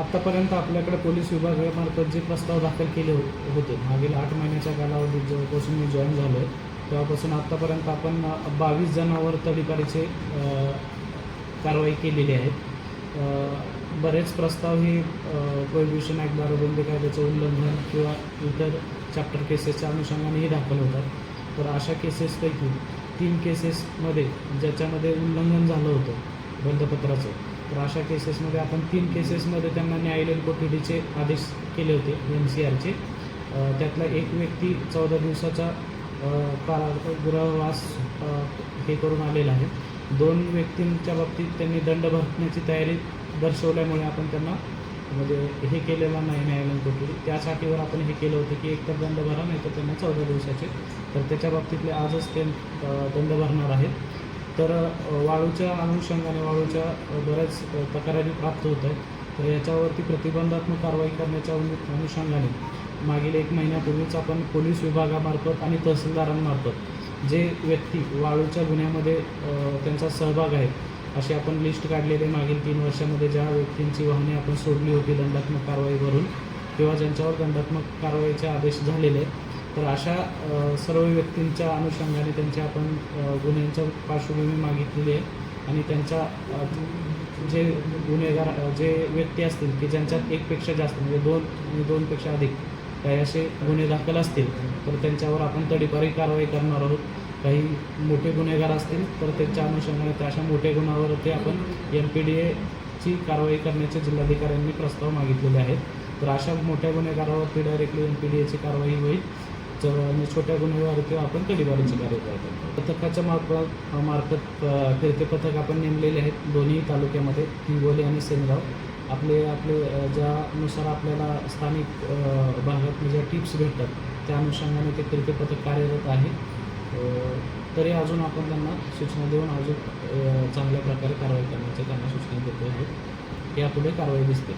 आत्तापर्यंत आपल्याकडे पोलीस विभागामार्फत जे प्रस्ताव दाखल केले होते मागील आठ महिन्याच्या कालावधीत जेव्हापासून मी जॉईन झालो आहे तेव्हापासून आत्तापर्यंत आपण बावीस जणांवर तडीपारीचे कारवाई केलेली आहे बरेच प्रस्ताव हे प्रोहिबिशन ॲक्ट दारूबंदी कायद्याचं उल्लंघन किंवा इतर चॅप्टर केसेसच्या अनुषंगानेही दाखल होतात. तर अशा केसेसपैकी तीन केसेसमध्ये ज्याच्यामध्ये उल्लंघन झालं होतं बंदपत्राचं तर अशा केसेसमध्ये आपण तीन केसेसमध्ये त्यांना न्यायालयीन कोठडीचे आदेश केले होते एन सी आरचे. त्यातला एक व्यक्ती चौदा दिवसाचा अ, कारागृहवास हे करून आलेला आहे. दोन व्यक्तींच्या बाबतीत त्यांनी दंड भरण्याची तयारी दर्शवल्यामुळे आपण त्यांना म्हणजे हे केलेलं नाही न्यायालयीन कोठडी. त्यासाठीवर आपण हे केलं होतं की एकतर दंड भरा नाही तर त्यांना चौदा दिवसाचे. तर त्याच्या बाबतीतले आजच ते दंड भरणार आहेत. तर वाळूच्या अनुषंगाने वाळूच्या बऱ्याच तक्रारी प्राप्त होत आहेत. तर याच्यावरती प्रतिबंधात्मक कारवाई करण्याच्या अनुषंगाने मागील एक महिन्यापूर्वीच आपण पोलीस विभागामार्फत आणि तहसीलदारांमार्फत जे व्यक्ती वाळूच्या गुन्ह्यामध्ये त्यांचा सहभाग आहे अशी आपण लिस्ट काढलेली आहे. मागील तीन वर्षामध्ये ज्या व्यक्तींची वाहने आपण सोडली होती दंडात्मक कारवाईवरून किंवा ज्यांच्यावर दंडात्मक कारवाईचे आदेश झालेले आहेत तर अशा सर्व व्यक्तींच्या अनुषंगाने त्यांच्या आपण गुन्ह्यांच्या पार्श्वभूमी मागितलेली आहे. आणि त्यांच्या जे गुन्हेगार जे व्यक्ती असतील की ज्यांच्यात एकपेक्षा जास्त म्हणजे दोन म्हणजे आणि दोनपेक्षा अधिक काही असे गुन्हे दाखल असतील तर त्यांच्यावर आपण तडीपारी कारवाई करणार आहोत. काही मोठे गुन्हेगार असतील तर त्यांच्या अनुषंगाने त्या अशा मोठ्या गुन्ह्यावरती आपण एम पी डी एची कारवाई करण्याचे जिल्हाधिकाऱ्यांनी प्रस्ताव मागितलेले आहेत. तर अशा मोठ्या गुन्हेगारावरती डायरेक्टली एम पी डी एची कारवाई होईल. आणि छोट्या गुन्हेगारावरती आपण तडीपारीची कार्य करतो पथकाच्या मार्फत मार्फत फिरते पथक आपण नेमलेले आहेत दोन्ही तालुक्यामध्ये हिंगोली आणि सेनगाव. आपले आपले ज्यानुसार आपल्याला स्थानिक भागात ज्या टिप्स भेटतात त्या अनुषंगाने ते फिरते पथक कार्यरत आहे. तरी अजून आपण त्यांना सूचना देऊन अजून चांगल्या प्रकारे कारवाई करण्याचे त्यांना सूचना देतो आहोत. यापुढे कारवाई दिसते.